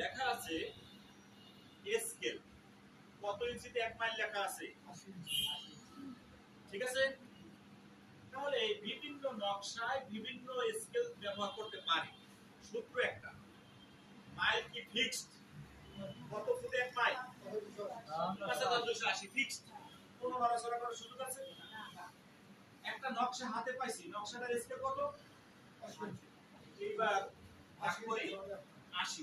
লেখা আছে স্কেল কত ইঞ্চিতে এক মাইল লেখা আছে? ঠিক আছে? তাহলে বিভিন্ন নকশায় বিভিন্ন স্কেল ব্যবহার করতে পারি। সূত্র একটা। মাইল কি ফিক্সড কত ফুটে এক মাইল? আশি। ফিক্সড কোনো নড়াচড়া করার সুযোগ আছে? একটা নকশা হাতে পাইছি। নকশাটার স্কেল কত? এইবার করি। আশি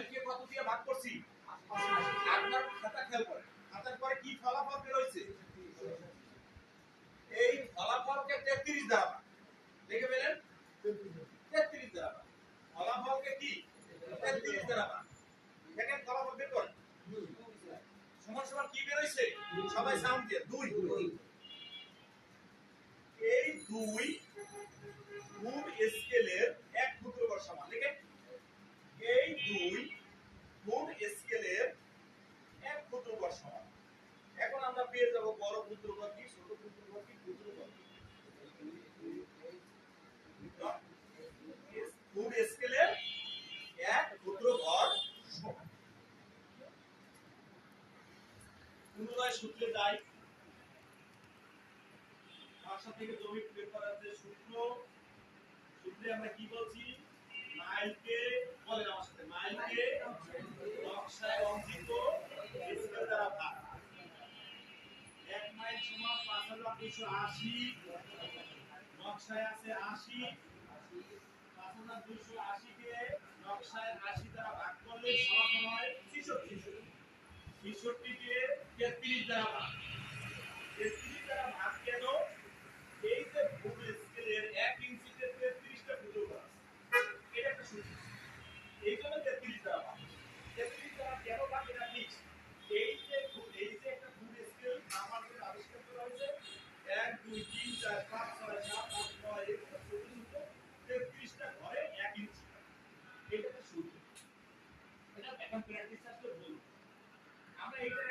করতে কত দিয়ে ভাগ করছি? আপনার খাতা খেয়াল করেন, খাতার পরে কি ফলাফল বের এই ফলাফলকে তেত্রিশ দ্বারা দেখে পেলেন তেত্রিশ দ্বারা ফলাফলকে কি? তেত্রিশ দ্বারা দেখেন ফলাফল বের করেন। সমান সমান কি বের সবাই সাউন্ড দিয়ে, দুই। এই দুই গুণ স্কেলের এক ক্ষুদ্রকর সমান লিখেন এই দুই গুণ স্কেলের এক ক্ষুদ্রকর সমান এখন আমরা পেয়ে যাব বড় ক্ষুদ্রকর কি ছোট ক্ষুদ্রকর কি ক্ষুদ্রকর কি গুণ স্কেলের এক সমান পুনরায় সূত্রে যাই ভাষা থেকে জমি বের করার সূত্র, সূত্রে আমরা কি বলছি? পাঁচ আশি। নকশায় আছে আশি। পাঁচ হাজার দুইশো আশিকে নকশায় আশি দ্বারা ভাগ করলে সমান হয় ছিষট্টি। ছিষট্টিকে তেত্রিশ দ্বারা ভাগ।